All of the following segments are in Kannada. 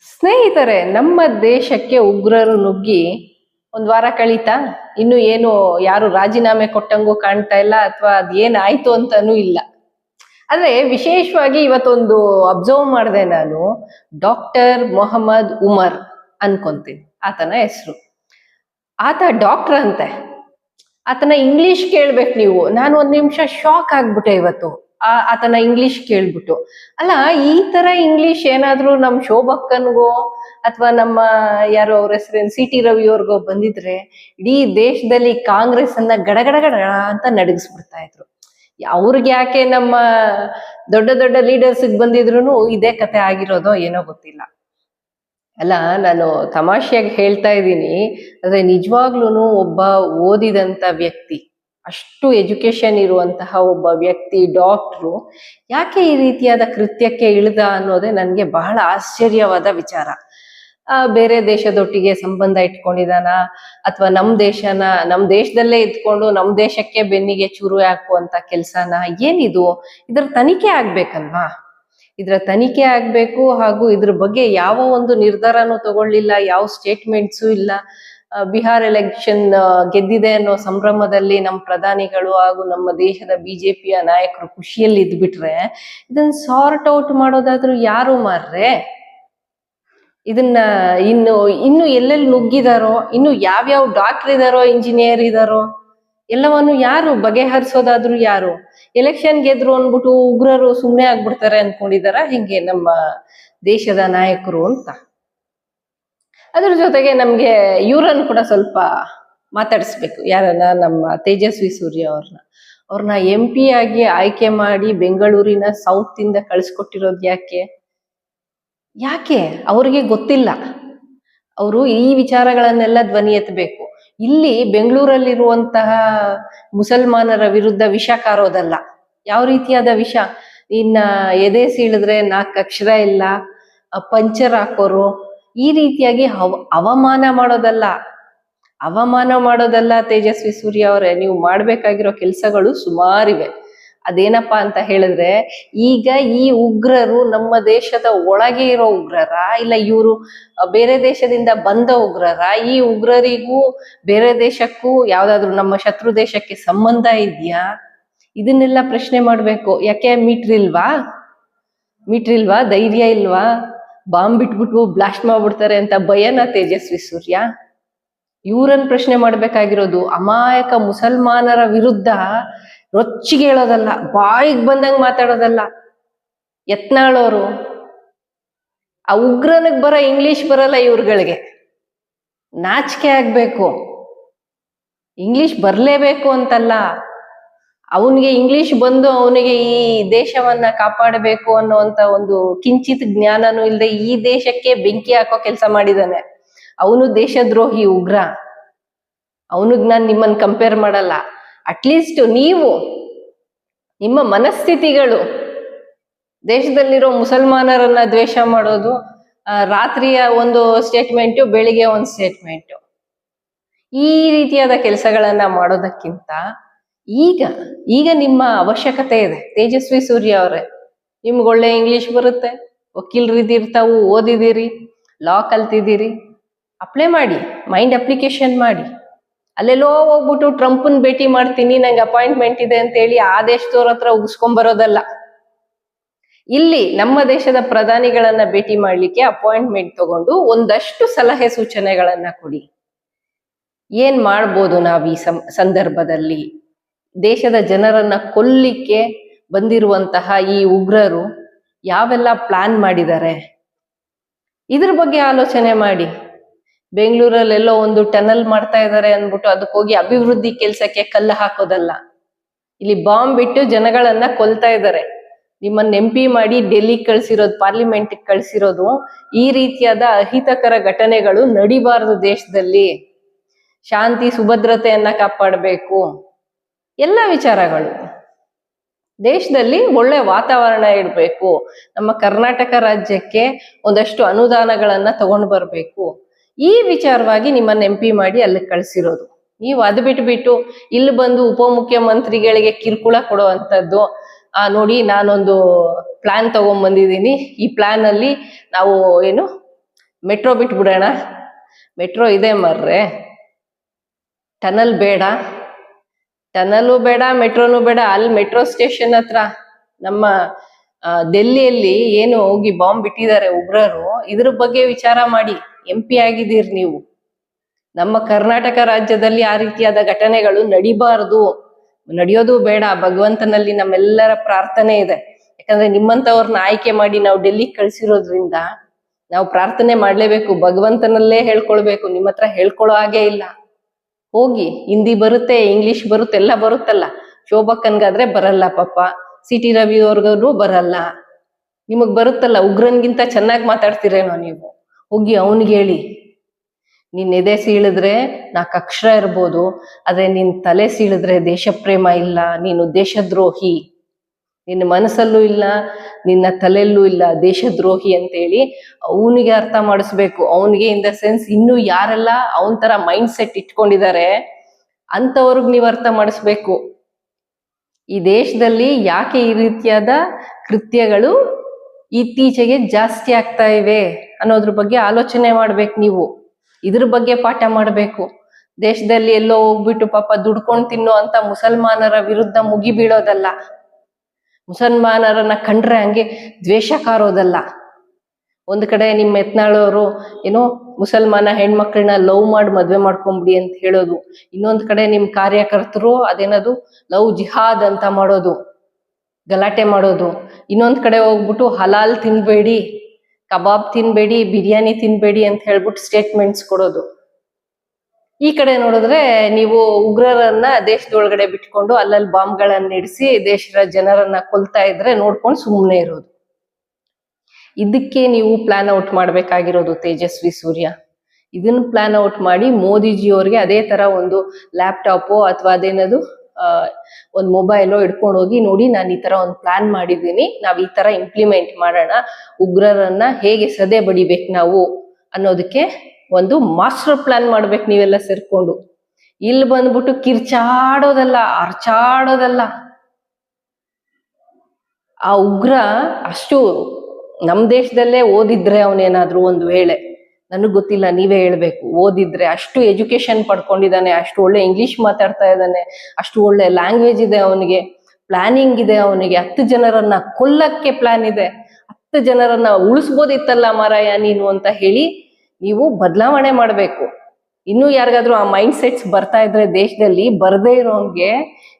ಸ್ನೇಹಿತರೆ, ನಮ್ಮ ದೇಶಕ್ಕೆ ಉಗ್ರರು ನುಗ್ಗಿ ಒಂದ್ ವಾರ ಕಳೀತಾ? ಇನ್ನು ಏನು, ಯಾರು ರಾಜೀನಾಮೆ ಕೊಟ್ಟಂಗೂ ಕಾಣ್ತಾ ಇಲ್ಲ ಅಥವಾ ಅದೇನಾಯ್ತು ಅಂತಾನೂ ಇಲ್ಲ. ಆದ್ರೆ ವಿಶೇಷವಾಗಿ ಇವತ್ತೊಂದು ಅಬ್ಸರ್ವ್ ಮಾಡಿದೆ ನಾನು ಡಾಕ್ಟರ್ ಮೊಹಮ್ಮದ್ ಉಮರ್ ಅನ್ಕೊಂತೀನಿ. ಆತನ ಹೆಸರು. ಆತ ಡಾಕ್ಟರ್ ಅಂತೆ. ಆತನ ಇಂಗ್ಲಿಷ್ ಕೇಳ್ಬೇಕು ನೀವು. ನಾನು ಒಂದ್ ನಿಮಿಷ ಶಾಕ್ ಆಗ್ಬಿಟ್ಟೆ ಇವತ್ತು. ಆತನ ಇಂಗ್ಲಿಷ್ ಕೇಳ್ಬಿಟ್ಟು. ಅಲ್ಲ, ಈ ತರ ಇಂಗ್ಲಿಷ್ ಏನಾದ್ರೂ ನಮ್ ಶೋಭಕ್ಕನ್ಗೋ ಅಥವಾ ನಮ್ಮ ಯಾರು ಅವ್ರ ಹೆಸರೇನು ಸಿ ಟಿ ರವಿ ಅವ್ರಿಗೋ ಬಂದಿದ್ರೆ, ಇಡೀ ದೇಶದಲ್ಲಿ ಕಾಂಗ್ರೆಸ್ ಅನ್ನ ಗಡಗಡ ಗಡ ಅಂತ ನಡಗಿಸ್ಬಿಡ್ತಾ ಇದ್ರು. ಅವ್ರಿಗೆ ಯಾಕೆ ನಮ್ಮ ದೊಡ್ಡ ದೊಡ್ಡ ಲೀಡರ್ಸ್ ಬಂದಿದ್ರು ಇದೇ ಕತೆ ಆಗಿರೋದೋ ಏನೋ ಗೊತ್ತಿಲ್ಲ. ಅಲ್ಲ, ನಾನು ತಮಾಷೆಯಾಗಿ ಹೇಳ್ತಾ ಇದ್ದೀನಿ, ಆದ್ರೆ ನಿಜವಾಗ್ಲೂ ಒಬ್ಬ ಓದಿದಂತ ವ್ಯಕ್ತಿ ಅಷ್ಟು ಎಜುಕೇಶನ್ ಇರುವಂತಹ ಒಬ್ಬ ವ್ಯಕ್ತಿ, ಡಾಕ್ಟ್ರು, ಯಾಕೆ ಈ ರೀತಿಯಾದ ಕೃತ್ಯಕ್ಕೆ ಇಳಿದ ಅನ್ನೋದೇ ನನಗೆ ಬಹಳ ಆಶ್ಚರ್ಯವಾದ ವಿಚಾರ. ಬೇರೆ ದೇಶದೊಟ್ಟಿಗೆ ಸಂಬಂಧ ಇಟ್ಕೊಂಡಿದಾನ? ಅಥವಾ ನಮ್ ದೇಶನ, ನಮ್ ದೇಶದಲ್ಲೇ ಇದ್ಕೊಂಡು ನಮ್ ದೇಶಕ್ಕೆ ಬೆನ್ನಿಗೆ ಚೂರು ಹಾಕುವಂತ ಕೆಲ್ಸನ? ಏನಿದು? ಇದ್ರ ತನಿಖೆ ಆಗ್ಬೇಕಲ್ವಾ? ಇದ್ರ ತನಿಖೆ ಆಗ್ಬೇಕು ಹಾಗೂ ಇದ್ರ ಬಗ್ಗೆ ಯಾವ ಒಂದು ನಿರ್ಧಾರನೂ ತಗೊಳ್ಳಿಲ್ಲ, ಯಾವ ಸ್ಟೇಟ್ಮೆಂಟ್ಸು ಇಲ್ಲ. ಬಿಹಾರ್ ಎಲೆಕ್ಷನ್ ಗೆದ್ದಿದೆ ಅನ್ನೋ ಸಂಭ್ರಮದಲ್ಲಿ ನಮ್ಮ ಪ್ರಧಾನಿಗಳು ಹಾಗೂ ನಮ್ಮ ದೇಶದ ಬಿಜೆಪಿಯ ನಾಯಕರು ಖುಷಿಯಲ್ಲಿ ಇದ್ಬಿಟ್ರೆ, ಇದನ್ನ ಸಾರ್ಟ್ ಔಟ್ ಮಾಡೋದಾದ್ರೂ ಯಾರು ಮಾರ್ರೆ? ಇದನ್ನ ಇನ್ನು ಇನ್ನು ಎಲ್ಲೆಲ್ಲಿ ನುಗ್ಗಿದಾರೋ, ಇನ್ನು ಯಾವ್ಯಾವ ಡಾಕ್ಟರ್ ಇದಾರೋ ಇಂಜಿನಿಯರ್ ಇದಾರೋ, ಎಲ್ಲವನ್ನು ಯಾರು ಬಗೆಹರಿಸೋದಾದ್ರೂ ಯಾರು? ಎಲೆಕ್ಷನ್ ಗೆದ್ರು ಅನ್ಬಿಟ್ಟು ಉಗ್ರರು ಸುಮ್ಮನೆ ಆಗ್ಬಿಡ್ತಾರೆ ಅನ್ಕೊಂಡಿದಾರ ಹಿಂಗೆ ನಮ್ಮ ದೇಶದ ನಾಯಕರು ಅಂತ? ಅದ್ರ ಜೊತೆಗೆ ನಮ್ಗೆ ಇವ್ರನ್ನ ಕೂಡ ಸ್ವಲ್ಪ ಮಾತಾಡಿಸ್ಬೇಕು. ಯಾರನ್ನ ನಮ್ಮ ತೇಜಸ್ವಿ ಸೂರ್ಯ ಅವ್ರನ್ನ. ಅವ್ರನ್ನ ಎಂ ಪಿ ಆಗಿ ಆಯ್ಕೆ ಮಾಡಿ ಬೆಂಗಳೂರಿನ ಸೌತ್ ಇಂದ ಕಳಿಸ್ಕೊಟ್ಟಿರೋದು ಯಾಕೆ? ಯಾಕೆ? ಅವ್ರಿಗೆ ಗೊತ್ತಿಲ್ಲ. ಅವರು ಈ ವಿಚಾರಗಳನ್ನೆಲ್ಲ ಧ್ವನಿ ಎತ್ತಬೇಕು ಇಲ್ಲಿ ಬೆಂಗಳೂರಲ್ಲಿರುವಂತಹ ಮುಸಲ್ಮಾನರ ವಿರುದ್ಧ ವಿಷ ಕಾರೋದಲ್ಲ. ಯಾವ ರೀತಿಯಾದ ವಿಷ? ಇನ್ನ ಎದೆ ಸೀಳಿದ್ರೆ ನಾಲ್ಕು ಅಕ್ಷರ ಇಲ್ಲ, ಪಂಚರ್ ಹಾಕೋರು ಈ ರೀತಿಯಾಗಿ ಅವಮಾನ ಮಾಡೋದಲ್ಲ. ಅವಮಾನ ಮಾಡೋದಲ್ಲ ತೇಜಸ್ವಿ ಸೂರ್ಯ ಅವರೇ. ನೀವು ಮಾಡ್ಬೇಕಾಗಿರೋ ಕೆಲಸಗಳು ಸುಮಾರಿವೆ. ಅದೇನಪ್ಪಾ ಅಂತ ಹೇಳಿದ್ರೆ, ಈಗ ಈ ಉಗ್ರರು ನಮ್ಮ ದೇಶದ ಒಳಗೆ ಇರೋ ಉಗ್ರರ, ಇಲ್ಲ ಇವರು ಬೇರೆ ದೇಶದಿಂದ ಬಂದ ಉಗ್ರರ, ಈ ಉಗ್ರರಿಗೂ ಬೇರೆ ದೇಶಕ್ಕೂ ಯಾವ್ದಾದ್ರು ನಮ್ಮ ಶತ್ರು ದೇಶಕ್ಕೆ ಸಂಬಂಧ ಇದೆಯಾ? ಇದನ್ನೆಲ್ಲ ಪ್ರಶ್ನೆ ಮಾಡ್ಬೇಕು. ಯಾಕೆ? ಮೀಟ್ರಿಲ್ವಾ? ಮೀಟ್ರಿಲ್ವಾ? ಧೈರ್ಯ ಇಲ್ವಾ? ಬಾಂಬ್ ಬಿಟ್ಬಿಟ್ಟು ಬ್ಲಾಸ್ಟ್ ಮಾಡ್ಬಿಡ್ತಾರೆ ಅಂತ ಭಯನ ತೇಜಸ್ವಿ ಸೂರ್ಯ. ಇವರನ್ನ ಪ್ರಶ್ನೆ ಮಾಡ್ಬೇಕಾಗಿರೋದು ಅಮಾಯಕ ಮುಸಲ್ಮಾನರ ವಿರುದ್ಧ ರೊಚ್ಚಿಗೆ ಹೇಳೋದಲ್ಲ, ಬಾಯಿಗೆ ಬಂದಂಗೆ ಮಾತಾಡೋದಲ್ಲ. ಯತ್ನಾಳೋರು, ಆ ಉಗ್ರನಿಗೆ ಬರೋ ಇಂಗ್ಲಿಷ್ ಬರಲ್ಲ ಇವ್ರುಗಳಿಗೆ. ನಾಚಿಕೆ ಆಗ್ಬೇಕು. ಇಂಗ್ಲಿಷ್ ಬರ್ಲೇಬೇಕು ಅಂತಲ್ಲ. ಅವನಿಗೆ ಇಂಗ್ಲಿಷ್ ಬಂದು ಅವನಿಗೆ ಈ ದೇಶವನ್ನ ಕಾಪಾಡಬೇಕು ಅನ್ನುವಂತ ಒಂದು ಕಿಂಚಿತ್ ಜ್ಞಾನನೂ ಇಲ್ಲದೆ ಈ ದೇಶಕ್ಕೆ ಬೆಂಕಿ ಹಾಕೋ ಕೆಲಸ ಮಾಡಿದಾನೆ. ಅವನು ದೇಶದ್ರೋಹಿ ಉಗ್ರ. ಅವನಿಗೆ ನಾನು ನಿಮ್ಮನ್ನ ಕಂಪೇರ್ ಮಾಡಲ್ಲ. ಅಟ್ಲೀಸ್ಟ್ ನೀವು, ನಿಮ್ಮ ಮನಸ್ಥಿತಿಗಳು, ದೇಶದಲ್ಲಿರೋ ಮುಸಲ್ಮಾನರನ್ನ ದ್ವೇಷ ಮಾಡೋದು ರಾತ್ರಿಯ ಒಂದು ಸ್ಟೇಟ್ಮೆಂಟು ಬೆಳಿಗ್ಗೆ ಒಂದು ಸ್ಟೇಟ್ಮೆಂಟು ಈ ರೀತಿಯಾದ ಕೆಲಸಗಳನ್ನ ಮಾಡೋದಕ್ಕಿಂತ ಈಗ ಈಗ ನಿಮ್ಮ ಅವಶ್ಯಕತೆ ಇದೆ. ತೇಜಸ್ವಿ ಸೂರ್ಯ ಅವರೇ, ನಿಮ್ಗೆ ಒಳ್ಳೆ ಇಂಗ್ಲಿಷ್ ಬರುತ್ತೆ. ವಕೀಲರಿದ್ದೀರಿ ತಾವು ಓದಿದ್ದೀರಿ ಲಾ ಕಲ್ತಿದ್ದೀರಿ ಅಪ್ಲೈ ಮಾಡಿ ಮೈಂಡ್ ಅಪ್ಲಿಕೇಶನ್ ಮಾಡಿ. ಅಲ್ಲೆಲ್ಲೋ ಹೋಗ್ಬಿಟ್ಟು ಟ್ರಂಪನ್ ಭೇಟಿ ಮಾಡ್ತೀನಿ, ನಂಗೆ ಅಪಾಯಿಂಟ್ಮೆಂಟ್ ಇದೆ ಅಂತ ಹೇಳಿ ಆ ದೇಶದವ್ರ ಹತ್ರ ಉಗಿಸ್ಕೊಂಬರೋದಲ್ಲ. ಇಲ್ಲಿ ನಮ್ಮ ದೇಶದ ಪ್ರಧಾನಿಗಳನ್ನ ಭೇಟಿ ಮಾಡ್ಲಿಕ್ಕೆ ಅಪಾಯಿಂಟ್ಮೆಂಟ್ ತಗೊಂಡು ಒಂದಷ್ಟು ಸಲಹೆ ಸೂಚನೆಗಳನ್ನ ಕೊಡಿ. ಏನ್ ಮಾಡ್ಬೋದು ನಾವು ಈ ಸಂದರ್ಭದಲ್ಲಿ? ದೇಶದ ಜನರನ್ನ ಕೊಲ್ಲಿಕ್ಕೆ ಬಂದಿರುವಂತಹ ಈ ಉಗ್ರರು ಯಾವೆಲ್ಲ ಪ್ಲಾನ್ ಮಾಡಿದ್ದಾರೆ? ಇದ್ರ ಬಗ್ಗೆ ಆಲೋಚನೆ ಮಾಡಿ. ಬೆಂಗಳೂರಲ್ಲೆಲ್ಲೋ ಒಂದು ಟನಲ್ ಮಾಡ್ತಾ ಇದ್ದಾರೆ ಅಂದ್ಬಿಟ್ಟು ಅದಕ್ಕೆ ಹೋಗಿ ಅಭಿವೃದ್ಧಿ ಕೆಲ್ಸಕ್ಕೆ ಕಲ್ಲು ಹಾಕೋದಲ್ಲ. ಇಲ್ಲಿ ಬಾಂಬ್ ಬಿಟ್ಟು ಜನಗಳನ್ನ ಕೊಲ್ತಾ ಇದ್ದಾರೆ ನಿಮ್ಮನ್ನ ಎಂ ಪಿ ಮಾಡಿ ಡೆಲ್ಲಿ ಕಳ್ಸಿರೋದು ಪಾರ್ಲಿಮೆಂಟ್ ಕಳ್ಸಿರೋದು ಈ ರೀತಿಯಾದ ಅಹಿತಕರ ಘಟನೆಗಳು ನಡಿಬಾರದು ದೇಶದಲ್ಲಿ. ಶಾಂತಿ, ಸುಭದ್ರತೆಯನ್ನ ಕಾಪಾಡಬೇಕು. ಎಲ್ಲ ವಿಚಾರಗಳು. ದೇಶದಲ್ಲಿ ಒಳ್ಳೆ ವಾತಾವರಣ ಇರಬೇಕು. ನಮ್ಮ ಕರ್ನಾಟಕ ರಾಜ್ಯಕ್ಕೆ ಒಂದಷ್ಟು ಅನುದಾನಗಳನ್ನ ತಗೊಂಡು ಬರಬೇಕು. ಈ ವಿಚಾರವಾಗಿ ನಿಮ್ಮನ್ನ ಎಂ ಪಿ ಮಾಡಿ ಅಲ್ಲಿ ಕಳಿಸಿರೋದು. ನೀವು ಅದು ಬಿಟ್ಬಿಟ್ಟು ಇಲ್ಲಿ ಬಂದು ಉಪಮುಖ್ಯಮಂತ್ರಿಗಳಿಗೆ ಕಿರುಕುಳ ಕೊಡುವಂಥದ್ದು ಆ ನೋಡಿ ನಾನೊಂದು ಪ್ಲಾನ್ ತಗೊಂಡ್ ಬಂದಿದ್ದೀನಿ ಈ ಪ್ಲಾನ್ ಅಲ್ಲಿ ನಾವು ಏನು, ಮೆಟ್ರೋ ಬಿಟ್ಬಿಡೋಣ. ಮೆಟ್ರೋ ಇದೆ ಮರ್ರೆ. ಟನಲ್ ಬೇಡ. ಟನಲು ಬೇಡ, ಮೆಟ್ರೋನು ಬೇಡ, ಅಲ್ಲಿ ಮೆಟ್ರೋ ಸ್ಟೇಷನ್ ಹತ್ರ ನಮ್ಮ ದೆಲ್ಲಿಯಲ್ಲಿ ಏನು ಹೋಗಿ ಬಾಂಬ್ ಬಿಟ್ಟಿದ್ದಾರೆ ಉಗ್ರರು, ಇದ್ರ ಬಗ್ಗೆ ವಿಚಾರ ಮಾಡಿ. ಎಂ ಪಿ ಆಗಿದ್ದೀರಿ ನೀವು. ನಮ್ಮ ಕರ್ನಾಟಕ ರಾಜ್ಯದಲ್ಲಿ ಆ ರೀತಿಯಾದ ಘಟನೆಗಳು ನಡಿಬಾರದು. ನಡೆಯೋದು ಬೇಡ. ಭಗವಂತನಲ್ಲಿ ನಮ್ಮೆಲ್ಲರ ಪ್ರಾರ್ಥನೆ ಇದೆ. ಯಾಕಂದ್ರೆ ನಿಮ್ಮಂತವ್ರನ್ನ ಆಯ್ಕೆ ಮಾಡಿ ನಾವು ಡೆಲ್ಲಿಗೆ ಕಳ್ಸಿರೋದ್ರಿಂದ ನಾವು ಪ್ರಾರ್ಥನೆ ಮಾಡ್ಲೇಬೇಕು. ಭಗವಂತನಲ್ಲೇ ಹೇಳ್ಕೊಳ್ಬೇಕು. ನಿಮ್ಮ ಹತ್ರ ಹೇಳ್ಕೊಳ್ಳೋ ಹಾಗೆ ಇಲ್ಲ. ಹೋಗಿ, ಹಿಂದಿ ಬರುತ್ತೆ ಇಂಗ್ಲಿಷ್ ಬರುತ್ತೆ, ಎಲ್ಲ ಬರುತ್ತಲ್ಲ. ಶೋಭಕ್ಕನ್ಗಾದ್ರೆ ಬರಲ್ಲ ಪಾಪ. ಸಿ ಟಿ ರವಿ ಅವ್ರಿಗೂ ಬರಲ್ಲ. ನಿಮಗ್ ಬರುತ್ತಲ್ಲ, ಉಗ್ರನ್ಗಿಂತ ಚೆನ್ನಾಗಿ ಮಾತಾಡ್ತಿರೇನೋ ನೀವು. ಹೋಗಿ ಅವನಿಗೆ ಹೇಳಿ. ನೀನ್ ಎದೆ ಸೀಳಿದ್ರೆ ನಾಲ್ಕು ಅಕ್ಷರ ಇರ್ಬೋದು, ಆದ್ರೆ ನಿನ್ ತಲೆ ಸೀಳಿದ್ರೆ ದೇಶ ಪ್ರೇಮ ಇಲ್ಲ, ನೀನು ದೇಶದ್ರೋಹಿ. ನಿನ್ನ ಮನಸ್ಸಲ್ಲೂ ಇಲ್ಲ, ನಿನ್ನ ತಲೆಯಲ್ಲೂ ಇಲ್ಲ, ದೇಶದ್ರೋಹಿ ಅಂತೇಳಿ ಅವನಿಗೆ ಅರ್ಥ ಮಾಡಿಸ್ಬೇಕು. ಅವನಿಗೆ ಇನ್ ದ ಸೆನ್ಸ್ ಇನ್ನು ಯಾರೆಲ್ಲ ಅವನ್ ತರ ಮೈಂಡ್ ಸೆಟ್ ಇಟ್ಕೊಂಡಿದ್ದಾರೆ ಅಂತವ್ರಿಗೆ ನೀವು ಅರ್ಥ ಮಾಡಿಸ್ಬೇಕು. ಈ ದೇಶದಲ್ಲಿ ಯಾಕೆ ಈ ರೀತಿಯಾದ ಕೃತ್ಯಗಳು ಇತ್ತೀಚೆಗೆ ಜಾಸ್ತಿ ಆಗ್ತಾ ಇವೆ ಅನ್ನೋದ್ರ ಬಗ್ಗೆ ಆಲೋಚನೆ ಮಾಡ್ಬೇಕು ನೀವು. ಇದ್ರ ಬಗ್ಗೆ ಪಾಠ ಮಾಡ್ಬೇಕು. ದೇಶದಲ್ಲಿ ಎಲ್ಲೋ ಹೋಗ್ಬಿಟ್ಟು ಪಾಪ ದುಡ್ಕೊಂಡು ತಿನ್ನೋ ಅಂತ ಮುಸಲ್ಮಾನರ ವಿರುದ್ಧ ಮುಗಿ ಬೀಳೋದಲ್ಲ ಮುಸಲ್ಮಾನರನ್ನ ಕಂಡ್ರೆ ಹಂಗೆ ದ್ವೇಷ ಕಾರೋದಲ್ಲ. ಒಂದ್ ಕಡೆ ನಿಮ್ಮ ಎತ್ನಾಳವರು ಏನೋ ಮುಸಲ್ಮಾನ ಹೆಣ್ಮಕ್ಳನ್ನ ಲವ್ ಮಾಡಿ ಮದ್ವೆ ಮಾಡ್ಕೊಂಬಿಡಿ ಅಂತ ಹೇಳೋದು. ಇನ್ನೊಂದ್ ಕಡೆ ನಿಮ್ ಕಾರ್ಯಕರ್ತರು ಅದೇನದು, ಲವ್ ಜಿಹಾದ್ ಅಂತ ಮಾಡೋದು, ಗಲಾಟೆ ಮಾಡೋದು. ಇನ್ನೊಂದ್ ಕಡೆ ಹೋಗ್ಬಿಟ್ಟು ಹಲಾಲ್ ತಿನ್ಬೇಡಿ, ಕಬಾಬ್ ತಿನ್ಬೇಡಿ, ಬಿರಿಯಾನಿ ತಿನ್ಬೇಡಿ ಅಂತ ಹೇಳ್ಬಿಟ್ಟು ಸ್ಟೇಟ್ಮೆಂಟ್ಸ್ ಕೊಡೋದು. ಈ ಕಡೆ ನೋಡಿದ್ರೆ ನೀವು ಉಗ್ರರನ್ನ ದೇಶದೊಳಗಡೆ ಬಿಟ್ಕೊಂಡು ಅಲ್ಲಲ್ಲಿ ಬಾಂಬ್ಗಳನ್ನ ಇಡಿಸಿ ದೇಶದ ಜನರನ್ನ ಕೊಲ್ತಾ ಇದ್ರೆ ನೋಡ್ಕೊಂಡು ಸುಮ್ಮನೆ ಇರೋದು. ಇದಕ್ಕೆ ನೀವು ಪ್ಲಾನ್ ಔಟ್ ಮಾಡ್ಬೇಕಾಗಿರೋದು ತೇಜಸ್ವಿ ಸೂರ್ಯ. ಇದನ್ನ ಪ್ಲಾನ್ ಔಟ್ ಮಾಡಿ ಮೋದಿಜಿ ಅವ್ರಿಗೆ ಅದೇ ತರ ಒಂದು ಲ್ಯಾಪ್ಟಾಪು ಅಥವಾ ಅದೇನದು ಒಂದು ಮೊಬೈಲೋ ಇಟ್ಕೊಂಡು ಹೋಗಿ ನೋಡಿ ನಾನು ಈ ತರ ಒಂದು ಪ್ಲಾನ್ ಮಾಡಿದ್ದೀನಿ, ನಾವು ಈ ತರ ಇಂಪ್ಲಿಮೆಂಟ್ ಮಾಡೋಣ, ಉಗ್ರರನ್ನ ಹೇಗೆ ಸದೆ ಬಡಿಬೇಕು ನಾವು ಅನ್ನೋದಕ್ಕೆ ಒಂದು ಮಾಸ್ಟರ್ ಪ್ಲಾನ್ ಮಾಡ್ಬೇಕು ನೀವೆಲ್ಲ ಸೇರ್ಕೊಂಡು. ಇಲ್ಲಿ ಬಂದ್ಬಿಟ್ಟು ಕಿರ್ಚಾಡೋದಲ್ಲ, ಅರ್ಚಾಡೋದಲ್ಲ. ಆ ಉಗ್ರ ಅಷ್ಟು ನಮ್ ದೇಶದಲ್ಲೇ ಓದಿದ್ರೆ ಅವನೇನಾದ್ರೂ ಒಂದು ವೇಳೆ, ನನಗ್ ಗೊತ್ತಿಲ್ಲ, ನೀವೇ ಹೇಳ್ಬೇಕು. ಓದಿದ್ರೆ ಅಷ್ಟು ಎಜುಕೇಶನ್ ಪಡ್ಕೊಂಡಿದ್ದಾನೆ, ಅಷ್ಟು ಒಳ್ಳೆ ಇಂಗ್ಲಿಷ್ ಮಾತಾಡ್ತಾ ಇದ್ದಾನೆ, ಅಷ್ಟು ಒಳ್ಳೆ ಲ್ಯಾಂಗ್ವೇಜ್ ಇದೆ ಅವನಿಗೆ ಪ್ಲಾನಿಂಗ್ ಇದೆ ಅವನಿಗೆ, ಹತ್ತು ಜನರನ್ನ ಕೊಲ್ಲಕ್ಕೆ ಪ್ಲಾನ್ ಇದೆ. ಹತ್ತು ಜನರನ್ನ ಉಳಿಸ್ಬೋದಿತ್ತಲ್ಲ ಮಾರಾಯ ನೀನು ಅಂತ ಹೇಳಿ ನೀವು ಬದಲಾವಣೆ ಮಾಡಬೇಕು. ಇನ್ನೂ ಯಾರಿಗಾದ್ರೂ ಆ ಮೈಂಡ್ ಸೆಟ್ಸ್ ಬರ್ತಾ ಇದ್ರೆ ದೇಶದಲ್ಲಿ ಬರದೇ ಇರೋಂಗೆ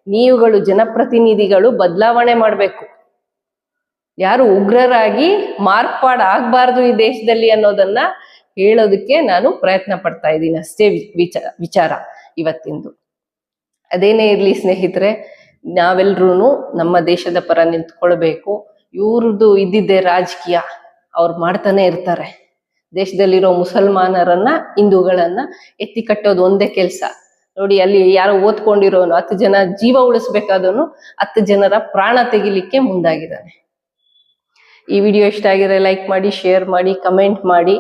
ನೀವುಗಳು ಜನಪ್ರತಿನಿಧಿಗಳು ಬದಲಾವಣೆ ಮಾಡಬೇಕು. ಯಾರು ಉಗ್ರರಾಗಿ ಮಾರ್ಪಾಡ್ ಆಗಬಾರ್ದು ಈ ದೇಶದಲ್ಲಿ ಅನ್ನೋದನ್ನ ಹೇಳೋದಕ್ಕೆ ನಾನು ಪ್ರಯತ್ನ ಪಡ್ತಾ ಇದ್ದೀನಿ. ಅಷ್ಟೇ ವಿಚಾರ ವಿಚಾರ ಇವತ್ತಿಂದು. ಅದೇನೇ ಇರಲಿ ಸ್ನೇಹಿತರೆ ನಾವೆಲ್ಲರೂ ನಮ್ಮ ದೇಶದ ಪರ ನಿಂತ್ಕೊಳ್ಬೇಕು. ಇವ್ರದ್ದು ಇದ್ದಿದ್ದೇ ರಾಜಕೀಯ. ಅವ್ರು ಮಾಡ್ತಾನೆ ಇರ್ತಾರೆ. ದೇಶದಲ್ಲಿರೋ ಮುಸಲ್ಮಾನರನ್ನ, ಹಿಂದೂಗಳನ್ನ ಎತ್ತಿ ಕಟ್ಟೋದು ಒಂದೇ ಕೆಲಸ. ನೋಡಿ, ಅಲ್ಲಿ ಯಾರೋ ಓದ್ಕೊಂಡಿರೋನು, ಹತ್ತು ಜನ ಜೀವ ಉಳಿಸ್ಬೇಕಾದವನು, ಹತ್ತು ಜನರ ಪ್ರಾಣ ತೆಗಿಲಿಕ್ಕೆ ಮುಂದಾಗಿದ್ದಾನೆ. ಈ ವಿಡಿಯೋ ಇಷ್ಟ ಆಗಿದ್ರೆ ಲೈಕ್ ಮಾಡಿ, ಶೇರ್ ಮಾಡಿ, ಕಮೆಂಟ್ ಮಾಡಿ.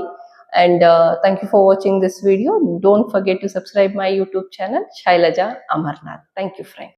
And thank you for watching this video don't forget to subscribe my YouTube channel Shailaja Amarnath thank you friend